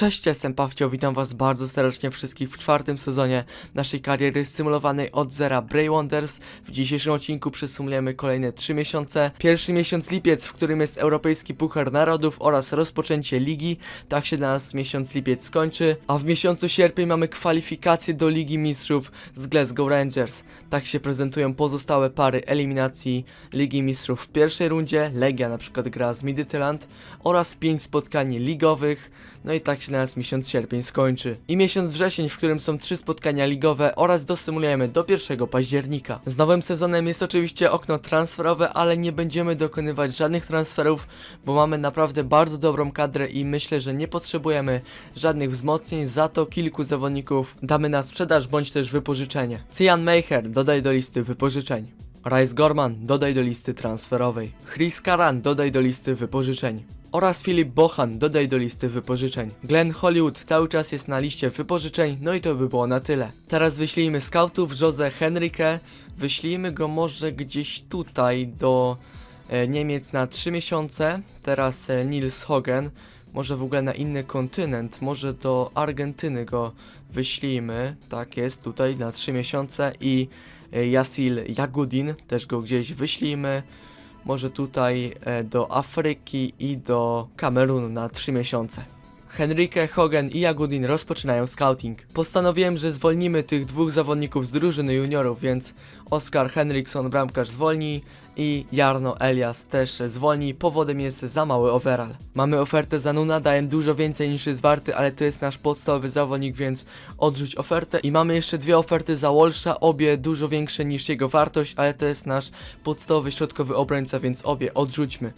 Cześć, jestem Pawcio, witam was bardzo serdecznie wszystkich w czwartym sezonie naszej kariery symulowanej od zera Bray Wonders. W dzisiejszym odcinku przysumujemy kolejne 3 miesiące. Pierwszy miesiąc lipiec, w którym jest Europejski Puchar Narodów oraz rozpoczęcie ligi. Tak się dla nas miesiąc lipiec skończy. A w miesiącu sierpień mamy kwalifikacje do Ligi Mistrzów z Glasgow Rangers. Tak się prezentują pozostałe pary eliminacji Ligi Mistrzów w pierwszej rundzie. Legia na przykład gra z Midtjylland oraz 5 spotkań ligowych. No i tak się na nas miesiąc sierpień skończy. I miesiąc wrzesień, w którym są trzy spotkania ligowe oraz dosymulujemy do 1 października. Z nowym sezonem jest oczywiście okno transferowe, ale nie będziemy dokonywać żadnych transferów, bo mamy naprawdę bardzo dobrą kadrę i myślę, że nie potrzebujemy żadnych wzmocnień, za to kilku zawodników damy na sprzedaż bądź też wypożyczenie. Cian Meicher dodaj do listy wypożyczeń. Rice Gorman dodaj do listy transferowej. Chris Karan dodaj do listy wypożyczeń. Oraz Filip Bohan dodaj do listy wypożyczeń. Glenn Hollywood cały czas jest na liście wypożyczeń, no i to by było na tyle. Teraz wyślijmy scoutów Jose Henrique, wyślijmy go może gdzieś tutaj do e, Niemiec na 3 miesiące. Teraz e, Nils Hogan, może w ogóle na inny kontynent, może do Argentyny go wyślijmy. Tak jest, tutaj na 3 miesiące i e, Yasil Jagudin też go gdzieś wyślijmy. Może tutaj e, do Afryki i do Kamerunu na 3 miesiące. Henrique, Hogan i Jagudin rozpoczynają scouting. Postanowiłem, że zwolnimy tych dwóch zawodników z drużyny juniorów, więc Oskar Henriksson, bramkarz zwolni i Jarno Elias też zwolni, powodem jest za mały overall. Mamy ofertę za Nuna, daję dużo więcej niż jest warty, ale to jest nasz podstawowy zawodnik, więc odrzuć ofertę. I mamy jeszcze dwie oferty za Walsha, obie dużo większe niż jego wartość, ale to jest nasz podstawowy środkowy obrońca, więc obie odrzućmy.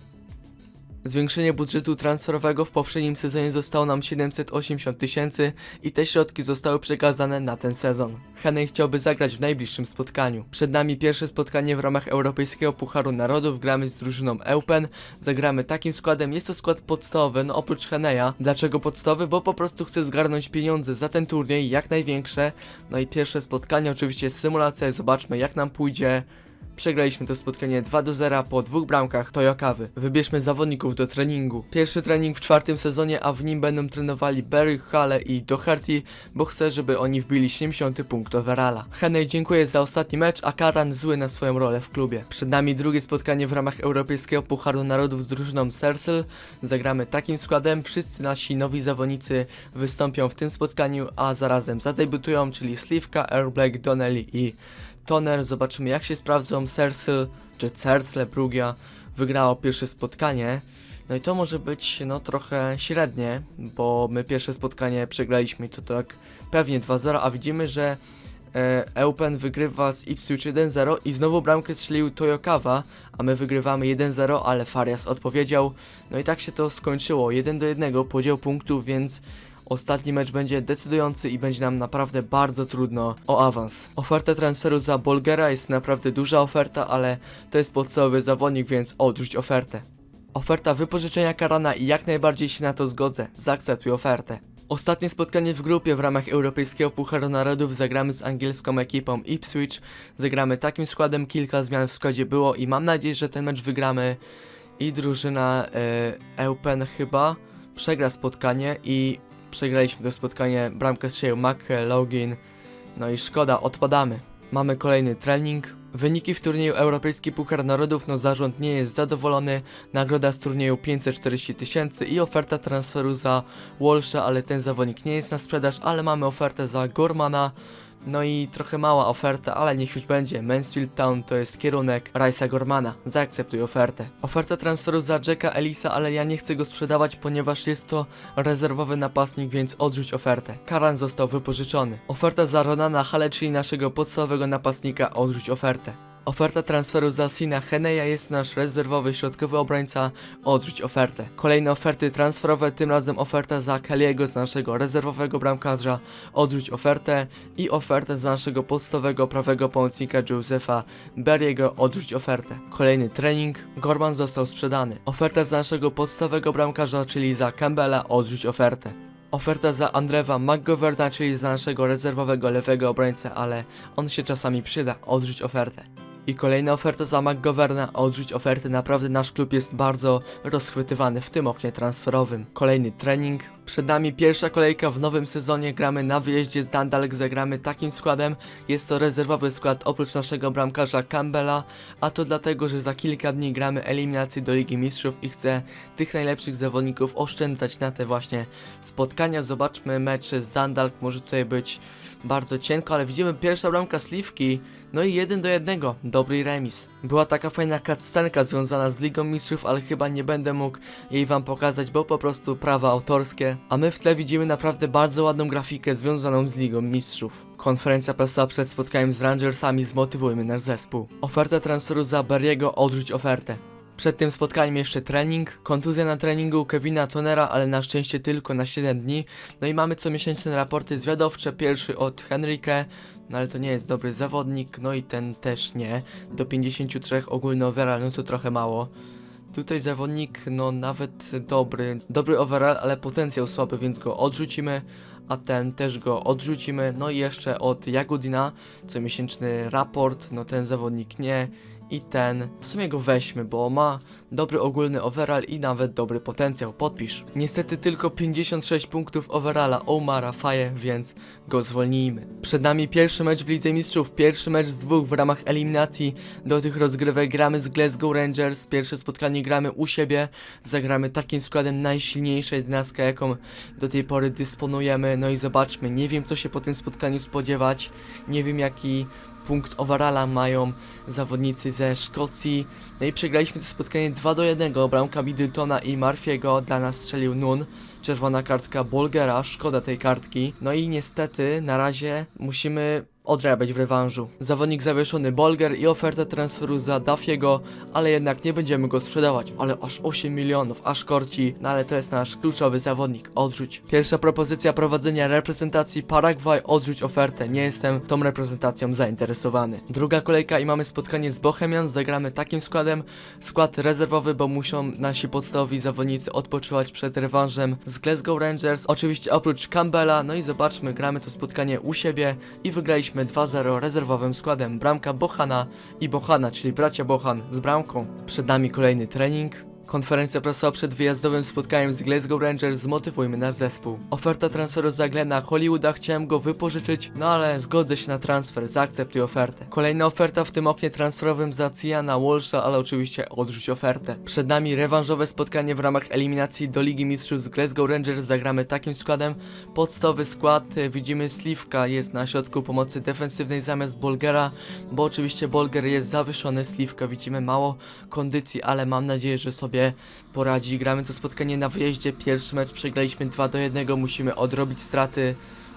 Zwiększenie budżetu transferowego w poprzednim sezonie zostało nam 780 tysięcy i te środki zostały przekazane na ten sezon. Henry chciałby zagrać w najbliższym spotkaniu. Przed nami pierwsze spotkanie w ramach Europejskiego Pucharu Narodów, gramy z drużyną Eupen, zagramy takim składem, jest to skład podstawowy, no oprócz Heneja. Dlaczego podstawowy? Bo po prostu chcę zgarnąć pieniądze za ten turniej, jak największe. No i pierwsze spotkanie, oczywiście symulacja, zobaczmy jak nam pójdzie. Przegraliśmy to spotkanie 2 do 0 po dwóch bramkach Toyokawy. Wybierzmy zawodników do treningu. Pierwszy trening w czwartym sezonie, a w nim będą trenowali Barry, Hale i Doherty, bo chcę, żeby oni wbili 70 punkt overalla. Henry dziękuję za ostatni mecz, a Karan zły na swoją rolę w klubie. Przed nami drugie spotkanie w ramach Europejskiego Pucharu Narodów z drużyną Sersel. Zagramy takim składem, wszyscy nasi nowi zawodnicy wystąpią w tym spotkaniu, a zarazem zadebiutują, czyli Slivka, Airblack, Donnelly i Toner, zobaczymy jak się sprawdzą Cersel czy Cersle Brugia wygrało pierwsze spotkanie. No i to może być no trochę średnie, bo my pierwsze spotkanie przegraliśmy to tak pewnie 2-0, a widzimy, że e, Eupen wygrywa z Ipswich 1-0 i znowu bramkę strzelił Toyokawa, a my wygrywamy 1-0, ale Farias odpowiedział. No i tak się to skończyło, 1 do 1 podział punktów, więc Ostatni mecz będzie decydujący i będzie nam naprawdę bardzo trudno o awans. Oferta transferu za Bolgera jest naprawdę duża oferta, ale to jest podstawowy zawodnik, więc odrzuć ofertę. Oferta wypożyczenia Karana i jak najbardziej się na to zgodzę. Zaakceptuj ofertę. Ostatnie spotkanie w grupie w ramach Europejskiego Pucharu Narodów zagramy z angielską ekipą Ipswich. Zagramy takim składem, kilka zmian w składzie było i mam nadzieję, że ten mecz wygramy. I drużyna e, Eupen chyba przegra spotkanie i przegraliśmy to spotkanie. Bramkę strzelił Makke, Login. No i szkoda, odpadamy. Mamy kolejny trening. Wyniki w turnieju Europejski Puchar Narodów, no zarząd nie jest zadowolony. Nagroda z turnieju 540 tysięcy i oferta transferu za Walsha, ale ten zawodnik nie jest na sprzedaż, ale mamy ofertę za Gormana. No i trochę mała oferta, ale niech już będzie. Mansfield Town to jest kierunek Rice'a Gormana. Zaakceptuj ofertę. Oferta transferu za Jacka Elisa, ale ja nie chcę go sprzedawać, ponieważ jest to rezerwowy napastnik, więc odrzuć ofertę. Karan został wypożyczony. Oferta za Ronana Hale, czyli naszego podstawowego napastnika, odrzuć ofertę. Oferta transferu za Sina Heneja jest nasz rezerwowy środkowy obrońca, odrzuć ofertę. Kolejne oferty transferowe, tym razem oferta za Kelly'ego z naszego rezerwowego bramkarza, odrzuć ofertę i ofertę za naszego podstawowego prawego pomocnika Josefa Berriego, odrzuć ofertę. Kolejny trening, Gorman został sprzedany. Oferta za naszego podstawowego bramkarza, czyli za Campbella, odrzuć ofertę. Oferta za Andrewa McGoverna, czyli za naszego rezerwowego lewego obrońcę, ale on się czasami przyda, odrzuć ofertę. I kolejna oferta za McGoverna, odrzuć ofertę, naprawdę nasz klub jest bardzo rozchwytywany w tym oknie transferowym. Kolejny trening, Przed nami pierwsza kolejka w nowym sezonie, gramy na wyjeździe z Dundalk, zagramy takim składem, jest to rezerwowy skład oprócz naszego bramkarza Campbella, a to dlatego, że za kilka dni gramy eliminację do Ligi Mistrzów i chcę tych najlepszych zawodników oszczędzać na te właśnie spotkania. Zobaczmy mecze z Dundalk, może tutaj być bardzo cienko, ale widzimy pierwsza bramka Sliwki, no i jeden do jednego, dobry remis. Była taka fajna cutscenka związana z Ligą Mistrzów, ale chyba nie będę mógł jej wam pokazać, bo po prostu prawa autorskie. A my w tle widzimy naprawdę bardzo ładną grafikę związaną z Ligą Mistrzów. Konferencja prasowa przed spotkaniem z Rangersami zmotywujmy nasz zespół. Oferta transferu za Barriego, odrzuć ofertę. Przed tym spotkaniem jeszcze trening, kontuzja na treningu Kevina Tonera, ale na szczęście tylko na 7 dni. No i mamy comiesięczne raporty zwiadowcze, pierwszy od Henrique, no ale to nie jest dobry zawodnik, no i ten też nie. Do 53 ogólny no to trochę mało. Tutaj zawodnik, no nawet dobry, dobry overall, ale potencjał słaby, więc go odrzucimy, a ten też go odrzucimy. No i jeszcze od Jagudina, comiesięczny raport, no ten zawodnik nie. I ten, w sumie go weźmy, bo ma dobry ogólny overall i nawet dobry potencjał, podpisz. Niestety tylko 56 punktów overalla Omara Faye, więc go zwolnijmy. Przed nami pierwszy mecz w Lidze Mistrzów, pierwszy mecz z dwóch w ramach eliminacji. Do tych rozgrywek gramy z Glasgow Rangers, pierwsze spotkanie gramy u siebie, zagramy takim składem najsilniejsza jedenastka, jaką do tej pory dysponujemy. No i zobaczmy, nie wiem co się po tym spotkaniu spodziewać, nie wiem jaki punkt overalla mają zawodnicy ze Szkocji. No i przegraliśmy to spotkanie 2 do 1. Bramka Middletona i Marfiego dla nas strzelił Nun. Czerwona kartka Bolgera, szkoda tej kartki. No i niestety na razie musimy odrabiać w rewanżu. Zawodnik zawieszony Bolger i oferta transferu za Dafiego, ale jednak nie będziemy go sprzedawać. Ale aż 8 milionów, aż korci, no ale to jest nasz kluczowy zawodnik, odrzuć. Pierwsza propozycja prowadzenia reprezentacji Paragwaj, odrzuć ofertę, nie jestem tą reprezentacją zainteresowany. Druga kolejka i mamy spotkanie z Bohemians, zagramy takim składem, skład rezerwowy, bo muszą nasi podstawowi zawodnicy odpoczywać przed rewanżem z Glasgow Rangers, oczywiście oprócz Campbella, no i zobaczmy, gramy to spotkanie u siebie i wygraliśmy 2-0 rezerwowym składem bramka Bohana i Bohana, czyli bracia Bohan z bramką. Przed nami kolejny trening. Konferencja prasowa przed wyjazdowym spotkaniem z Glasgow Rangers zmotywujmy nasz zespół. Oferta transferu za Glena Hollywooda, chciałem go wypożyczyć, no ale zgodzę się na transfer, zaakceptuj ofertę. Kolejna oferta w tym oknie transferowym za Ciana Walsha, ale oczywiście odrzuć ofertę. Przed nami rewanżowe spotkanie w ramach eliminacji do Ligi Mistrzów z Glasgow Rangers, zagramy takim składem. Podstawowy skład, e, widzimy Slivka jest na środku pomocy defensywnej zamiast Bolgera, bo oczywiście Bolger jest zawyżony, Slivka widzimy mało kondycji, ale mam nadzieję, że sobie poradzi. Gramy to spotkanie na wyjeździe. Pierwszy mecz przegraliśmy 2 do 1. Musimy odrobić straty.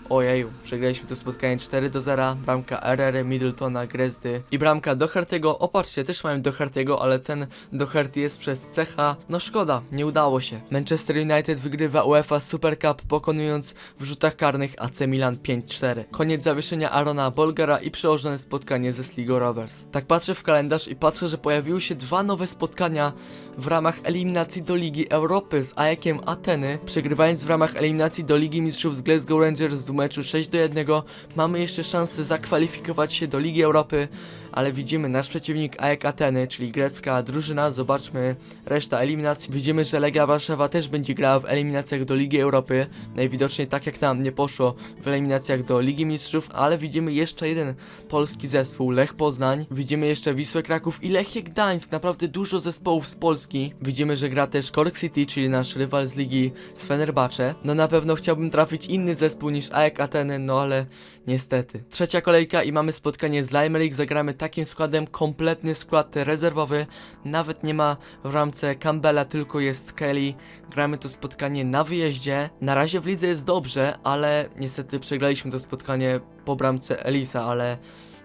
Ojeju, przegraliśmy to spotkanie 4 do 0. Bramka RR, Middletona, Grezdy i bramka Doherty'ego. Opatrzcie, też mamy Doherty'ego, ale ten Doherty jest przez cecha. No szkoda, nie udało się. Manchester United wygrywa UEFA Super Cup, pokonując w rzutach karnych AC Milan 5-4. Koniec zawieszenia Arona Bolgara i przełożone spotkanie ze Sligo Rovers. Tak patrzę w kalendarz i patrzę, że pojawiły się dwa nowe spotkania w ramach eliminacji do Ligi Europy z Ajakiem Ateny, przegrywając w ramach eliminacji do Ligi Mistrzów z Glasgow Rangers w meczu 6 do 1. Mamy jeszcze szansę zakwalifikować się do Ligi Europy, ale widzimy nasz przeciwnik Ajak Ateny, czyli grecka drużyna. Zobaczmy reszta eliminacji. Widzimy, że Legia Warszawa też będzie grała w eliminacjach do Ligi Europy. Najwidoczniej tak jak nam nie poszło w eliminacjach do Ligi Mistrzów, ale widzimy jeszcze jeden polski zespół, Lech Poznań. Widzimy jeszcze Wisłę Kraków i Lechie Gdańsk. Naprawdę dużo zespołów z Polski. Widzimy, że gra też Cork City, czyli nasz rywal z ligi z Fenerbahce. No na pewno chciałbym trafić inny zespół niż AEK Ateny, no ale niestety. Trzecia kolejka i mamy spotkanie z Limerick. Zagramy takim składem, kompletny skład rezerwowy. Nawet nie ma w ramce Campbella, tylko jest Kelly. Gramy to spotkanie na wyjeździe. Na razie w lidze jest dobrze, ale niestety przegraliśmy to spotkanie po bramce Elisa, ale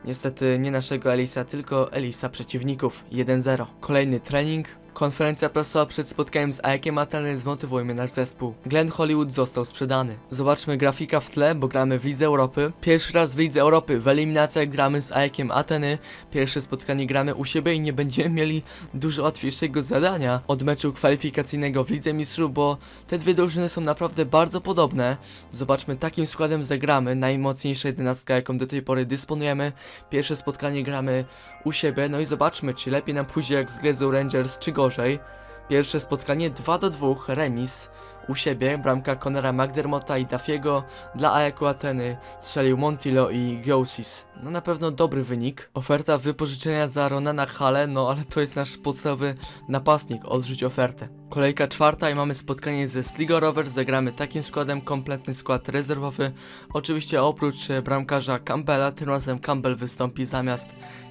Niestety nie naszego Elisa, tylko Elisa przeciwników. 1-0. Kolejny trening. Konferencja prasowa przed spotkaniem z Ajakiem Ateny zmotywujmy nasz zespół. Glenn Hollywood został sprzedany. Zobaczmy grafika w tle, bo gramy w Lidze Europy. Pierwszy raz w Lidze Europy w eliminacjach gramy z Ajakiem Ateny. Pierwsze spotkanie gramy u siebie i nie będziemy mieli dużo łatwiejszego zadania od meczu kwalifikacyjnego w Lidze Mistrzów, bo te dwie drużyny są naprawdę bardzo podobne. Zobaczmy, takim składem zagramy. Najmocniejsza jedenastka, jaką do tej pory dysponujemy. Pierwsze spotkanie gramy u siebie, no i zobaczmy, czy lepiej nam pójdzie jak z Glasgow Rangers, czy gorzej. Pierwsze spotkanie 2 do 2, remis u siebie, bramka Conora McDermotta i Dafiego, dla Ajaku Ateny strzelił Montilo i Giosis. No na pewno dobry wynik. Oferta wypożyczenia za Ronana Hale, no ale to jest nasz podstawowy napastnik, odrzuć ofertę. Kolejka czwarta i mamy spotkanie ze Sligo Rovers, zagramy takim składem, kompletny skład rezerwowy. Oczywiście oprócz bramkarza Campbella, tym razem Campbell wystąpi zamiast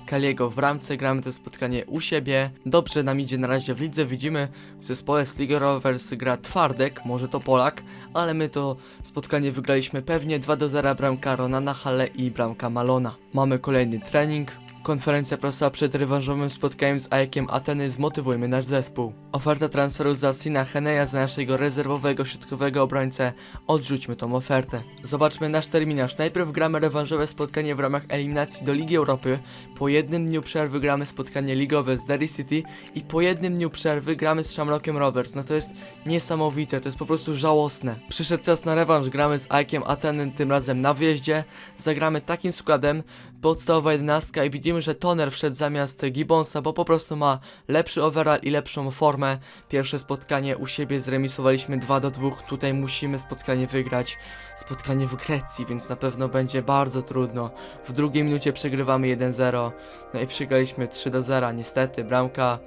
Kaliego w bramce, gramy to spotkanie u siebie. Dobrze nam idzie na razie w lidze, widzimy w zespole Sligo Rovers gra Twardek, może to Polak, ale my to spotkanie wygraliśmy pewnie 2 do 0 bramka Ronana Halle i bramka Malona. Mamy kolejny trening. Konferencja prasowa przed rewanżowym spotkaniem z Ajakiem Ateny zmotywujmy nasz zespół. Oferta transferu za Sina Heneja za naszego rezerwowego środkowego obrońcę. Odrzućmy tą ofertę. Zobaczmy nasz terminarz. Najpierw gramy rewanżowe spotkanie w ramach eliminacji do Ligi Europy. Po jednym dniu przerwy gramy spotkanie ligowe z Derry City i po jednym dniu przerwy gramy z Shamrockiem Rovers. No to jest niesamowite, to jest po prostu żałosne. Przyszedł czas na rewanż, gramy z Ajakiem Ateny, tym razem na wyjeździe. Zagramy takim składem, podstawowa jedenastka i widzimy, że Toner wszedł zamiast Gibbonsa, bo po prostu ma lepszy overall i lepszą formę. Pierwsze spotkanie u siebie zremisowaliśmy 2 do 2, tutaj musimy spotkanie wygrać. Spotkanie w Grecji, więc na pewno będzie bardzo trudno. W drugiej minucie przegrywamy 1-0, no i przegraliśmy 3 do 0, niestety. Bramka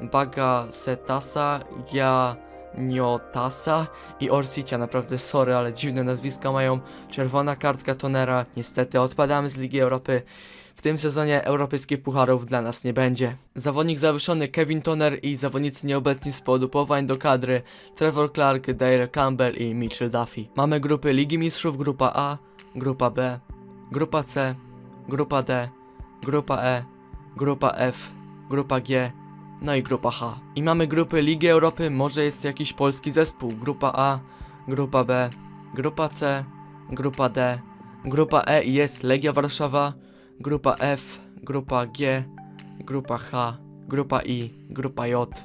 Baga Setasa, ja... Niotasa i Orsicia, naprawdę sorry, ale dziwne nazwiska mają. Czerwona kartka Tonera, niestety odpadamy z Ligi Europy. W tym sezonie europejskich pucharów dla nas nie będzie. Zawodnik zawieszony Kevin Toner i zawodnicy nieobecni z powodu powołań do kadry Trevor Clark, Dale Campbell i Mitchell Duffy. Mamy grupy Ligi Mistrzów, grupa A, grupa B, grupa C, grupa D, grupa E, grupa F, grupa G, no i grupa H. I mamy grupy Ligi Europy, może jest jakiś polski zespół. Grupa A, grupa B, grupa C, grupa D, grupa E i jest Legia Warszawa, grupa F, grupa G, grupa H, grupa I, grupa J,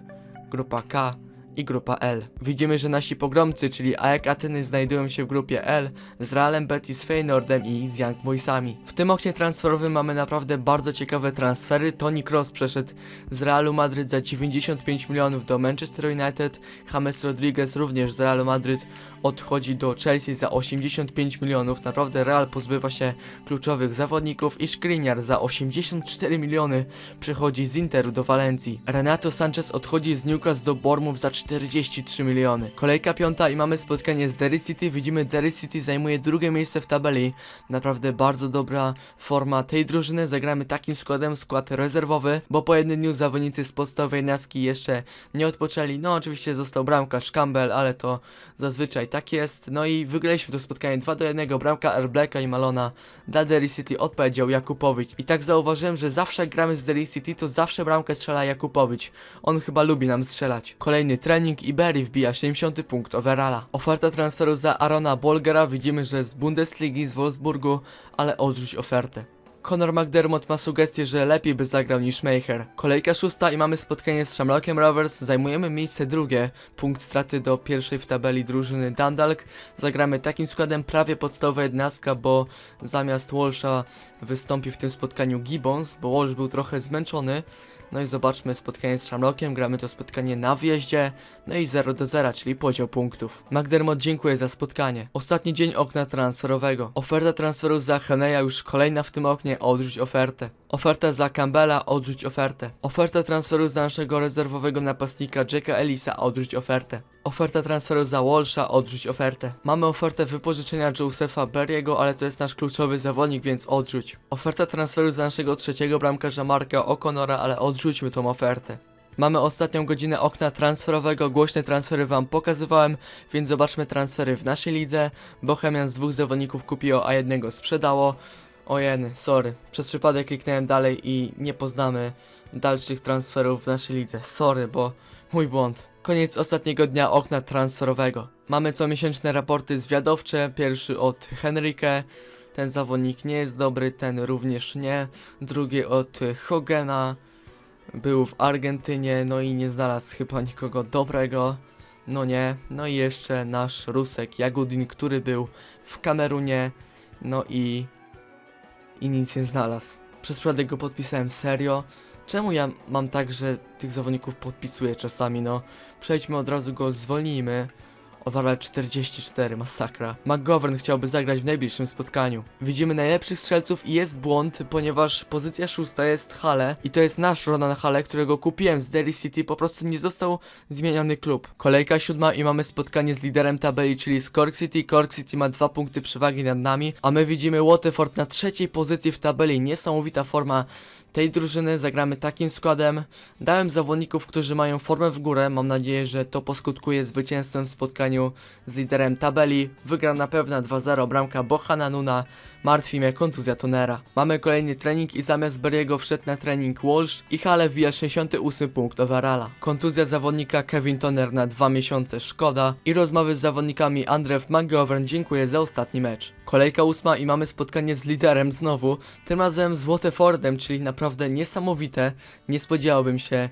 grupa K i grupa L. Widzimy, że nasi pogromcy, czyli Ajax Ateny znajdują się w grupie L z Realem Betis Feyenoordem i z Young Boysami. W tym oknie transferowym mamy naprawdę bardzo ciekawe transfery. Toni Kroos przeszedł z Realu Madryt za 95 milionów do Manchester United, James Rodriguez również z Realu Madryt odchodzi do Chelsea za 85 milionów. Naprawdę Real pozbywa się kluczowych zawodników i Skriniar za 84 miliony przechodzi z Interu do Walencji. Renato Sanchez odchodzi z Newcastle do Bournemouth za 43 miliony. Kolejka piąta i mamy spotkanie z Derry City. Widzimy Derry City zajmuje drugie miejsce w tabeli. Naprawdę bardzo dobra forma tej drużyny. Zagramy takim składem, skład rezerwowy, bo po jednym dniu zawodnicy z podstawowej naski jeszcze nie odpoczęli. No oczywiście został bramkarz Campbell, ale to zazwyczaj tak jest. No i wygraliśmy to spotkanie 2 do 1. Bramka Airblacka i Malona dla Derry City odpowiedział Jakubowicz. I tak zauważyłem, że zawsze jak gramy z Derry City, to zawsze bramkę strzela Jakubowicz. On chyba lubi nam strzelać. Kolejny trening i Berry wbija 70 punkt overalla. Oferta transferu za Arona Bolgera. Widzimy, że z Bundesligi, z Wolfsburgu, ale odrzuć ofertę. Conor McDermott ma sugestię, że lepiej by zagrał niż Maker. Kolejka szósta i mamy spotkanie z Shamrockiem Rovers. Zajmujemy miejsce drugie, punkt straty do pierwszej w tabeli drużyny Dundalk. Zagramy takim składem prawie podstawowa jednastka, bo zamiast Walsha wystąpi w tym spotkaniu Gibbons, bo Walsh był trochę zmęczony. No i zobaczmy spotkanie z Shamrockiem, gramy to spotkanie na wjeździe, no i 0 do 0, czyli podział punktów. McDermott dziękuję za spotkanie. Ostatni dzień okna transferowego. Oferta transferu za Heneja już kolejna w tym oknie, odrzuć ofertę. Oferta za Campbella, odrzuć ofertę. Oferta transferu za naszego rezerwowego napastnika Jacka Ellisa, odrzuć ofertę. Oferta transferu za Walsha, odrzuć ofertę. Mamy ofertę wypożyczenia Josefa Berriego, ale to jest nasz kluczowy zawodnik, więc odrzuć. Oferta transferu za naszego trzeciego bramkarza Marka O'Connora, ale odrzućmy tą ofertę. Mamy ostatnią godzinę okna transferowego, głośne transfery wam pokazywałem, więc zobaczmy transfery w naszej lidze. Bohemian z dwóch zawodników kupiło, a jednego sprzedało. Ojeny, sorry, przez przypadek kliknąłem dalej i nie poznamy dalszych transferów w naszej lidze. Sorry, bo mój błąd. Koniec ostatniego dnia okna transferowego. Mamy comiesięczne raporty zwiadowcze, pierwszy od Henryke. Ten zawodnik nie jest dobry, ten również nie. Drugi od Hogena. Był w Argentynie, no i nie znalazł chyba nikogo dobrego. No nie. No i jeszcze nasz Rusek Jagudin, który był w Kamerunie. No i... I nic nie znalazł. Przez przypadek go podpisałem serio. Czemu ja mam tak, że tych zawodników podpisuję czasami, no? Przejdźmy od razu go, zwolnijmy. Overall 44, masakra. McGovern chciałby zagrać w najbliższym spotkaniu. Widzimy najlepszych strzelców i jest błąd, ponieważ pozycja szósta jest Hale i to jest nasz Ronan Hale, którego kupiłem z Derry City, po prostu nie został zmieniony klub. Kolejka siódma i mamy spotkanie z liderem tabeli, czyli z Cork City. Cork City ma dwa punkty przewagi nad nami, a my widzimy Waterford na trzeciej pozycji w tabeli. Niesamowita forma tej drużyny, zagramy takim składem. Dałem zawodników, którzy mają formę w górę. Mam nadzieję, że to poskutkuje zwycięstwem w spotkaniu z liderem tabeli. Wygrana pewna 2-0 bramka Bohana Nuna. Martwi mnie kontuzja Tonera. Mamy kolejny trening i zamiast Berriego wszedł na trening Walsh i Hale wbija 68 punkt overalla. Kontuzja zawodnika Kevin Toner na dwa miesiące, szkoda. I rozmowy z zawodnikami Andrew McGovern dziękuję za ostatni mecz. Kolejka ósma i mamy spotkanie z liderem znowu. Tym razem z Waterfordem, czyli naprawdę niesamowite. Nie spodziewałbym się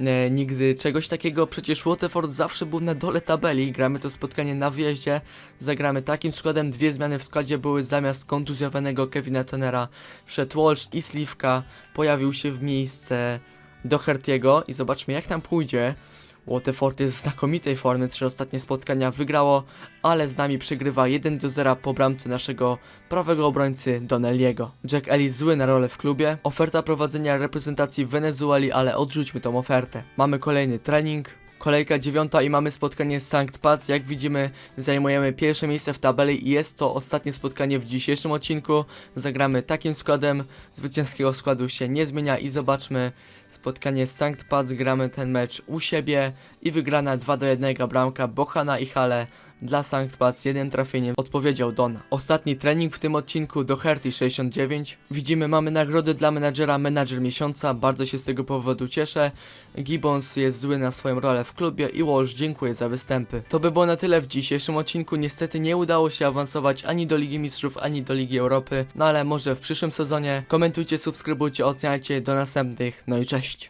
e, nigdy czegoś takiego. Przecież Waterford zawsze był na dole tabeli. Gramy to spotkanie na wyjeździe. Zagramy takim składem. Dwie zmiany w składzie były zamiast kontuzjowanego Kevina Tonera. Wszedł Walsh i Slivka. Pojawił się w miejsce Doherty'ego i zobaczmy jak tam pójdzie. Waterford jest w znakomitej formie, trzy ostatnie spotkania wygrało, ale z nami przegrywa 1 do 0 po bramce naszego prawego obrońcy Donnelliego. Jack Ellis zły na rolę w klubie, oferta prowadzenia reprezentacji Wenezueli, ale odrzućmy tą ofertę. Mamy kolejny trening, Kolejka dziewiąta i mamy spotkanie z Sankt Paz. Jak widzimy, zajmujemy pierwsze miejsce w tabeli i jest to ostatnie spotkanie w dzisiejszym odcinku. Zagramy takim składem, zwycięskiego składu się nie zmienia i zobaczmy spotkanie z Sankt Paz. Gramy ten mecz u siebie i wygrana 2 do 1 bramka Bohana i Hale. Dla Sankt Paz jednym trafieniem odpowiedział Dona. Ostatni trening w tym odcinku do Herty 69. Widzimy, mamy nagrodę dla menadżera Menadżer Miesiąca. Bardzo się z tego powodu cieszę. Gibbons jest zły na swoją rolę w klubie i Walsh dziękuję za występy. To by było na tyle w dzisiejszym odcinku. Niestety nie udało się awansować ani do Ligi Mistrzów, ani do Ligi Europy. No ale może w przyszłym sezonie. Komentujcie, subskrybujcie, oceniajcie. Do następnych. No i cześć.